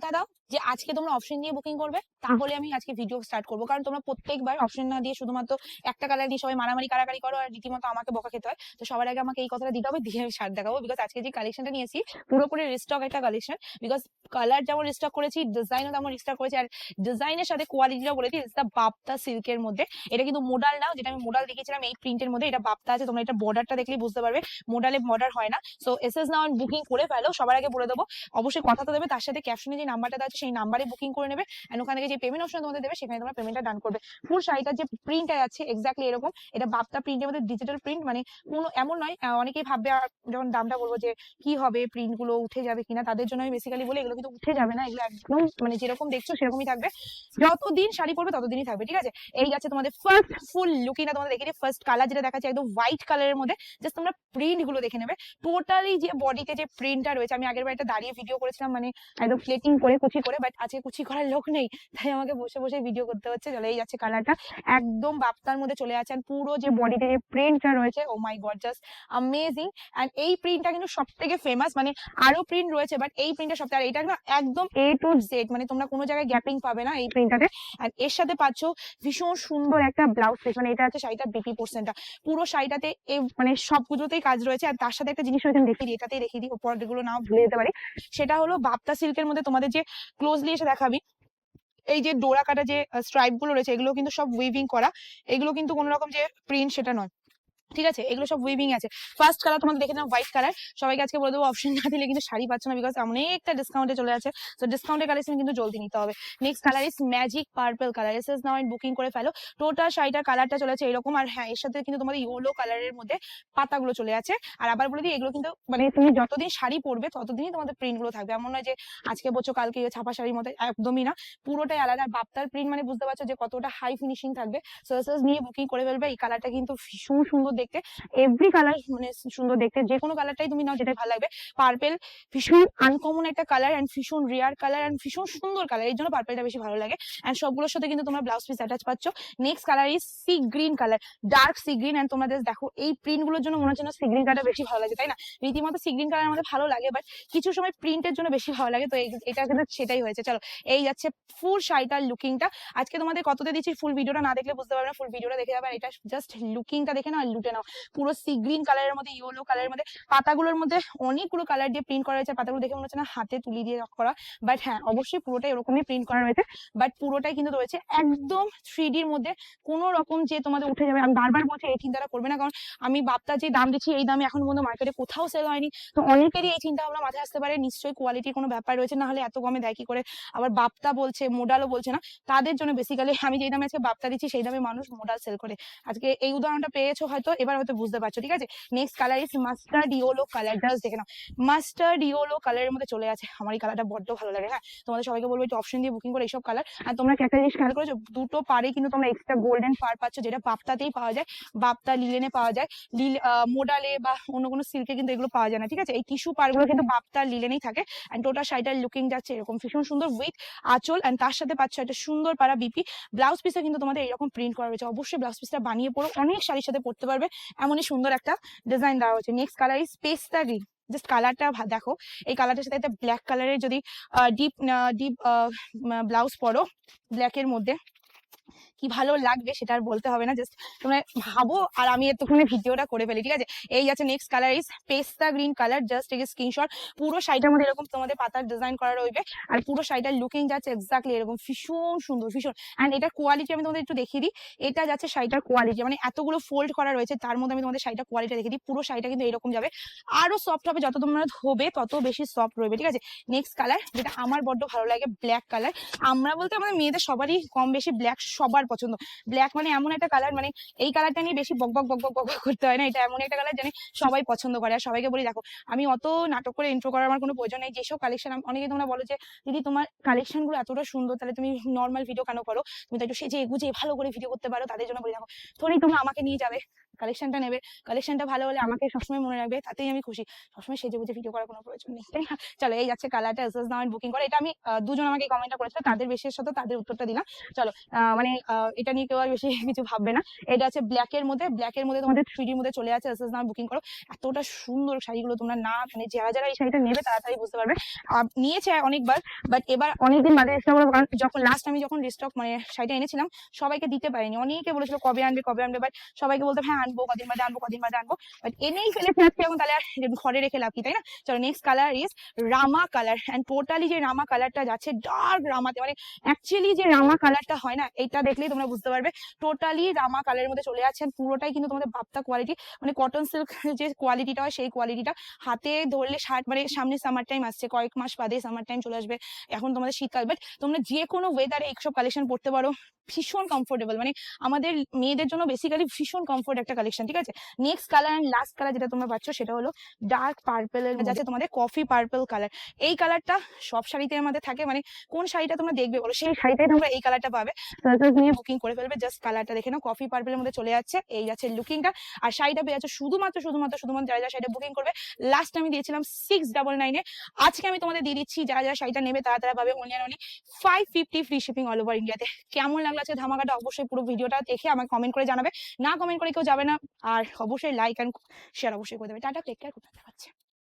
কথা দাও যে আজকে তোমরা অপশন দিয়ে বুকিং করবে তাহলে আমি আজকে ভিডিও স্টার্ট করব। কারণ তোমরা প্রত্যেকবার অপশন না দিয়ে শুধুমাত্র একটা কালার দিয়ে সবাই মারামারি কারাকারি করো আর রীতিমতো আমাকে বকা খেতে হয়। তো সবার আগে আমাকে এই কথাটা দিতে হবে দিয়ে আমি সার দেখাবো। বিকজ আজকে যে কালেকশনটা নিয়েছি পুরোপুরি রিস্টক একটা কালেকশন বিকজ কালার যেমন রিস্টক করেছি ডিজাইনও তেমন রিস্টক করেছি, আর ডিজাইনের সাথে কোয়ালিটিটা বলেছি ইটস দ্য বাপ্তা সিল্কের মধ্যে। এটা কিন্তু মোডাল নাও যেটা আমি মোডাল দেখেছিলাম এই প্রিন্টের মধ্যে এটা বাপ্তা আছে, তোমরা এটা বর্ডারটা দেখলেই বুঝতে পারবে মোডালে বর্ডার হয় না। So S S now booking করে ফেলো, সবার আগে বলে দেবো, অবশ্যই কথা তো দেবে, তার সাথে ক্যাপশনে যে নাম্বারটা আছে, সেই নাম্বারে বুকিং করে নেবে এন্ড ওখানে যে পেমেন্ট অপশন তোমাদের দেবে, সেখানে তোমরা পেমেন্টটা ডান করবে। ফুল শাড়িটার যে প্রিন্টটা আছে এক্স্যাক্টলি এরকম, এটা বাপ্তা প্রিন্টের মধ্যে ডিজিটাল প্রিন্ট মানে কোনো, এমন নয় অনেকেই ভাববে যখন দামটা বলব যে, কি হবে প্রিন্টগুলো উঠে যাবে কিনা, তাদের জন্য আমি বেসিক্যালি বলি, এগুলো কিন্তু উঠে যাবে না এগুলো একদম মানে যেরকম দেখছ সেরকমই থাকবে। যতদিন শাড়ি পরবে ততদিনই থাকবে ঠিক আছে? এই যাচ্ছে তোমাদের ফার্স্ট ফুল লুকিংটা তোমাদের দেখে ফার্স্ট কালার যেটা দেখাচ্ছে একদম হোয়াইট কালারের মধ্যে জাস্ট তোমরা প্রিন্টগুলো দেখে নেবে। টোটালি যে বডিতে যে প্রিন্টটা রয়েছে আমি আগের বার একটা দাঁড়িয়ে ভিডিও করেছিলাম মানে একদম প্লেটিং করে কুচি করে বাট আজকে কুচি করার লোক নেই তাই আমাকে বসে বসে ভিডিও করতে হচ্ছে। চলে এই যাচ্ছে কালারটা একদম বাপ্তার মধ্যে চলে আর পুরো যে বডিতে যে প্রিন্টটা রয়েছে ও my god just amazing and এই প্রিন্টটা কিন্তু সব থেকে ফেমাস মানে আরও প্রিন্ট রয়েছে বাট এই প্রিন্টটা সব থেকে আর এটা না একদম এ টু জেড মানে তোমরা কোনো জায়গায় গ্যাপিং পাবে না এই প্রিন্টটাতে আর এর সাথে পাচ্ছ ভীষণ সুন্দর একটা ব্লাউজ পিস মানে এটা হচ্ছে শাড়িটার বিপি পোর্শনটা পুরো শাড়িটাতে মানে সবগুলোতেই কাজ রয়েছে। আর তার সাথে একটা জিনিস রয়েছে দেখিয়ে দিই এটাতেই দেখিয়ে দিই উপরগুলো নাও ভুলে যেতে পারি। সেটা হলো বাপ্তা সিল্কের মধ্যে তোমাদের যে ক্লোজলি এসে দেখাবি এই যে ডোরা কাটা যে স্ট্রাইপগুলো রয়েছে এগুলো কিন্তু সব উইভিং করা। এগুলো কিন্তু কোনো রকম যে প্রিন্ট সেটা নয়। ঠিক আছে? এগুলো সব উইভিং আছে। ফার্স্ট কালার তোমাদের দেখে হোয়াইট কালার সবাইকে আজকে বলে দেবো অপশন না দিলে কিন্তু শাড়ি পাচ্ছ না বিকজ অনেকটা ডিসকাউন্টে চলে আছে তো ডিসকাউন্টের কালেকশন কিন্তু জলদি নিতে হবে। Next colour is magic purple colour S S now booking করে ফেলো। টোটাল শাড়িটার কালারটা চলে আছে এরকম আর হ্যাঁ এর সাথে কিন্তু তোমাদের ইয়েলো কালারের মধ্যে পাতাগুলো চলে আছে আর আবার বলে দিই, এগুলো কিন্তু মানে তুমি যতদিন শাড়ি পরবে, ততদিনই তোমাদের প্রিন্টগুলো থাকবে। এমন নয় যে আজকে বলছো, কালকে ছাপা শাড়ির মতো, একদমই না। পুরোটাই আলাদা। আর বাপ্তার প্রিন্ট মানে বুঝতে পারছ যে কতটা হাই ফিনিশিং থাকবে। সো এস এস নিয়ে বুকিং করে ফেলবে। এই কালারটা কিন্তু ভীষণ সুন্দর এভরি কালার মানে সুন্দর দেখতে। যে কোনো কালারটাই তুমি নাও যেটাই ভালো লাগবে। পার্পেল ভীষণ আনকমন একটা কালার অ্যান্ড ভীষণ রিয়ার কালার অ্যান্ড ভীষণ সুন্দর কালার এই জন্য পার্পেলটা বেশি ভালো লাগে। অ্যান্ড সবগুলোর সাথে কিন্তু তোমরা ব্লাউজ পিস অ্যাটাচ পাচ্ছ। Next colour is sea green colour dark sea green and তোমরা দেখো, এই প্রিন্টগুলোর জন্য মনে হচ্ছে না সি গ্রিন কালারটা বেশি ভালো লাগে তাই না? রীতিমতো সি গ্রিন কালার আমাদের ভালো লাগে বাট কিছু সময় প্রিন্টের জন্য বেশি ভালো লাগে। তো এটা কিন্তু সেটাই হয়েছে। চলো, এই যাচ্ছে ফুল শাড়িটার লুকিংটা আজকে তোমাদের কততে দিচ্ছি ফুল ভিডিওটা না দেখলে বুঝতে পারবে না। ফুল ভিডিওটা দেখে যাবে। এটা জাস্ট লুকিংটা দেখে না আর লুটে নাও। পুরো সি গ্রিন কালারের মধ্যে ইয়েলো কালারের মধ্যে, পাতাগুলোর মধ্যে অনেকগুলো কালার দিয়ে প্রিন্ট করা হয়েছে। পাতাগুলো দেখে মনে হচ্ছে না, হাতে তুলি দিয়ে করা। বাট হ্যাঁ অবশ্যই পুরোটাই এরকমই প্রিন্ট করা রয়েছে। বাট পুরোটাই কিন্তু রয়েছে একদম থ্রি ডির মধ্যে। কোনো রকম যে তোমাদের উঠে যাবে, আমি বারবার বলছি, এই চিন্তাটা করবে না। কারণ আমি বাপ্তা যে দাম দিচ্ছি, এই দামে এখন পর্যন্ত মার্কেটে কোথাও সেল হয়নি। তো অনেকেরই এই চিন্তা ভাবনা মাথায় আসতে পারে, নিশ্চয়ই কোয়ালিটির কোনো ব্যাপার রয়েছে। না হলে এত কমে দেয় কি করে? আবার বাপ্তা বলছে মোডালও বলছে না। তাদের জন্য বেসিক্যালি আমি যেই দামে আজকে বাপ্তা দিচ্ছি, সেই দামে মানুষ মোডাল সেল করে। আজকে এই উদাহরণটা পেয়েছ হয়তো এবার হয়তো বুঝতে পারছ, ঠিক আছে? Next colour is mustard yellow colour just দেখে নাও। মাস্টার্ড ইয়েলো কালারের মধ্যে চলে আছে আমার এই কালারটা বড্ড ভালো লাগে হ্যাঁ? তোমাদের সবাইকে বলব, একটু অপশন দিয়ে বুকিং করে এইসব কালার আর তোমরা একটা জিনিস খেয়াল করেছ? দুটো পারে কিন্তু তোমরা এক্সট্রা গোল্ডেন পার পাচ্ছ, যেটা বাপ্তাতেই পাওয়া যায়। বাপ্তা লিলেনে পাওয়া যায়। লিল মোডালে বা অন্য কোনো সিল্কে কিন্তু এগুলো পাওয়া যায় না, ঠিক আছে? এই টিস্যু পারগুলো কিন্তু বাপ্তার লিলেনেই থাকে। অ্যান্ড টোটাল শাড়িটার লুকিং যাচ্ছে এরকম। ভীষণ সুন্দর উইথ আঁচল। অ্যান্ড তার সাথে পাচ্ছ একটা সুন্দর পারা বিপি ব্লাউজ পিসে কিন্তু তোমাদের এরকম প্রিন্ট করা রয়েছে। অবশ্যই ব্লাউজ পিসটা বানিয়ে পড়ো। অনেক শাড়ির সাথে পড়তে পারবে। এমনই সুন্দর একটা ডিজাইন দেওয়া হয়েছে। Next colour is pista green just কালারটা দেখো, এই কালারটার সাথে একটা ব্ল্যাক কালারের যদি ডিপ ডিপ ব্লাউজ পরো ব্ল্যাকের মধ্যে। কি ভালো লাগবে সেটা আর বলতে হবে না জাস্ট তোমরা ভাবো আর আমি এতক্ষণে ভিডিওটা করে ফেলি, ঠিক আছে? এই আছে next colour is pista green colour just এই স্ক্রিনশট পুরো শাড়িটার মধ্যে এরকম তোমাদের পাতার ডিজাইন করা রইবে, আর পুরো শাড়িটার লুকিং যাচ্ছে এক্স্যাক্টলি এরকম, ভীষণ সুন্দর, ভীষণ। অ্যান্ড এটা কোয়ালিটি আমি তোমাদের একটু দেখিয়ে দিই, এটা যাচ্ছে শাড়িটার কোয়ালিটি মানে এতগুলো ফোল্ড করা রয়েছে, তার মধ্যে আমি তোমাদের শাড়িটার কোয়ালিটি দেখিয়ে দিই, পুরো শাড়িটা কিন্তু এরকম যাবে। আরও সফট হবে, যত তোমরা ধোবে, তত বেশি সফট রইবে, ঠিক আছে? নেক্সট কালার যেটা আমার বড্ড ভালো লাগে ব্ল্যাক কালার আমরা বলতে আমাদের মেয়েদের সবারই কম বেশি ব্ল্যাক সবার পছন্দ। ব্ল্যাক মানে এমন একটা কালার মানে এই কালারটা নিয়ে বেশি বক বক বক বক বক করতে হয় না। এটা এমন একটা কালার জানি সবাই পছন্দ করে। আর সবাইকে বলি, দেখো, আমি অত নাটক করে ইন্ট্রো করার আমার কোনো প্রয়োজন নেই। যেসব কালেকশন অনেকে তোমরা বলো যে, দিদি, তোমার কালেকশনগুলো এতটা সুন্দর, তাহলে তুমি নর্মাল ভিডিও কেন করো? তুমি তো একটু সেজে এগুজে ভালো করে ভিডিও করতে পারো। তাদের জন্য বলি, দেখো থোড়ি তোমরা আমাকে নিয়ে যাবে। কালেকশনটা নেবে। কালেকশনটা ভালো হলে আমাকে সবসময় মনে রাখবে, তাতেই আমি খুশি। সবসময় সেজে বুঝে ভিডিও করার কোনো প্রয়োজন নেই। তাই না? চলো, এই যাচ্ছে কালারটা এসএস নামের বুকিং করে। এটা আমি দুজন আমাকে কমেন্টটা করেছিল, তাদের বিশেষত তাদের উত্তরটা দিলাম। চলো মানে এটা নিয়ে কেউ আর বেশি কিছু ভাববে না। এটা আছে ব্ল্যাক এর মধ্যে ব্ল্যাক এর মধ্যে তোমাদের থ্রি মধ্যে চলে আছে এসএস নাম বুকিং করো। এতটা সুন্দর শাড়িগুলো তোমরা না মানে যারা যারা এই শাড়িটা নেবে তাড়াতাড়ি বুঝতে পারবে। নিয়েছে অনেকবার বাট এবার অনেকদিন বাদে এসে বলব কারণ, যখন লাস্ট আমি যখন রিস্টক মানে শাড়িটা এনেছিলাম, সবাইকে দিতে পারিনি। অনেকে বলেছিল, কবে আনবে কবে আনবে? বাট সবাইকে বলতে হ্যাঁ আনব, কদিন বাদে আনব, কদিন বাদে আনব। বাট এনেই ফেলেছি আজকে এখন তাহলে আর ঘরে রেখে লাভ কি, তাই না? চলো next colour is rama colour and totally যে রামা কালারটা যাচ্ছে ডার্ক রামাতে মানে অ্যাকচুয়ালি যে রামা কালারটা হয় না এটা দেখলেই তোমরা বুঝতে পারবে। টোটালি রামা কালারের মধ্যে চলে যাচ্ছে পুরোটাই কিন্তু তোমাদের বাপ্তা কোয়ালিটি মানে কটন সিল্ক যে কোয়ালিটিটা হয়, সেই কোয়ালিটিটা হাতে ধরলে শার্ট মানে সামনে সামার টাইম আসছে, কয়েক মাস বাদে সামার টাইম চলে আসবে, এখন তোমাদের শীতকাল। বাট তোমরা যে কোনো ওয়েদারে এইসব কালেকশন পড়তে পারো, ভীষণ কমফোর্টেবল মানে আমাদের মেয়েদের জন্য বেসিক্যালি ভীষণ কমফোর্ট কালেকশন ঠিক আছে? Next colour and last colour যেটা তোমরা পাচ্ছ সেটা হলো ডার্ক পার্পেলের যাচ্ছে তোমাদের কফি পার্পল কালার এই কালারটা সব শাড়িতে আমাদের থাকে মানে কোন শাড়িটা তোমরা দেখবে বলো? সেই শাড়িটাই তোমরা এই কালারটা পাবে। নিয়ে বুকিং করে ফেলবে জাস্ট কালারটা দেখে নাও কফি পার্পেলের মধ্যে চলে যাচ্ছে এই যাচ্ছে লুকিংটা আর শাড়িটা পেয়ে যাচ্ছে শুধুমাত্র শুধুমাত্র শুধুমাত্র যারা যারা শাড়িটা বুকিং করবে লাস্ট আমি দিয়েছিলাম সিক্স ডাবল নাইনে আজকে আমি তোমাদের দিয়ে দিচ্ছি যারা যারা শাড়িটা নেবে তারা তারা পাবে only only five fifty free shipping all over ইন্ডিয়াতে কেমন লাগল আছে ধামাকাটা? অবশ্যই পুরো ভিডিওটা দেখে আমাকে কমেন্ট করে জানাবে। না কমেন্ট করে কেউ যাবে না। আর অবশ্যই লাইক অ্যান্ড শেয়ার অবশ্যই করে দেবে। টাটা টেক কেয়ার খুব ভালো